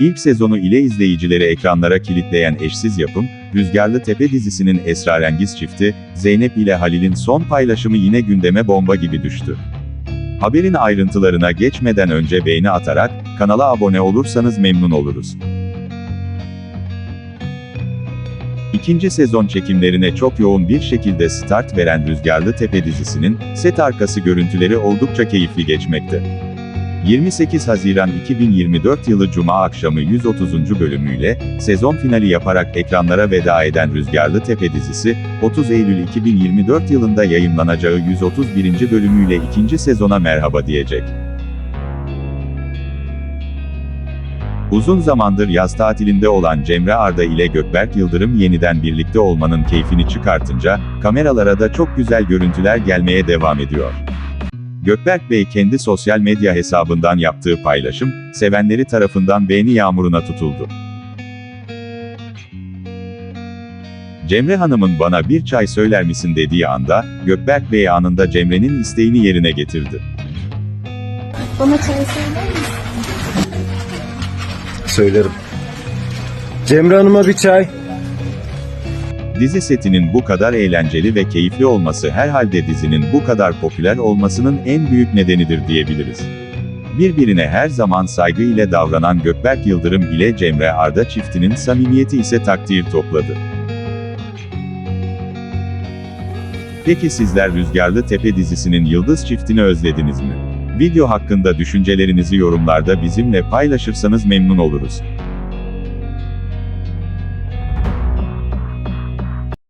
İlk sezonu ile izleyicileri ekranlara kilitleyen eşsiz yapım, Rüzgarlı Tepe dizisinin esrarengiz çifti, Zeynep ile Halil'in son paylaşımı yine gündeme bomba gibi düştü. Haberin ayrıntılarına geçmeden önce beğeni atarak, kanala abone olursanız memnun oluruz. İkinci sezon çekimlerine çok yoğun bir şekilde start veren Rüzgarlı Tepe dizisinin, set arkası görüntüleri oldukça keyifli geçmekte. 28 Haziran 2024 yılı Cuma akşamı 130. bölümüyle, sezon finali yaparak ekranlara veda eden Rüzgarlı Tepe dizisi, 30 Eylül 2024 yılında yayımlanacağı 131. bölümüyle ikinci sezona merhaba diyecek. Uzun zamandır yaz tatilinde olan Cemre Arda ile Gökberk Yıldırım yeniden birlikte olmanın keyfini çıkartınca, kameralara da çok güzel görüntüler gelmeye devam ediyor. Gökberk Bey kendi sosyal medya hesabından yaptığı paylaşım, sevenleri tarafından beğeni yağmuruna tutuldu. Cemre Hanım'ın bana bir çay söyler misin dediği anda, Gökberk Bey anında Cemre'nin isteğini yerine getirdi. Bana çay söyler misin? Söylerim. Cemre Hanım'a bir çay. Dizi setinin bu kadar eğlenceli ve keyifli olması herhalde dizinin bu kadar popüler olmasının en büyük nedenidir diyebiliriz. Birbirine her zaman saygı ile davranan Gökberk Yıldırım ile Cemre Arda çiftinin samimiyeti ise takdir topladı. Peki sizler Rüzgarlı Tepe dizisinin yıldız çiftini özlediniz mi? Video hakkında düşüncelerinizi yorumlarda bizimle paylaşırsanız memnun oluruz.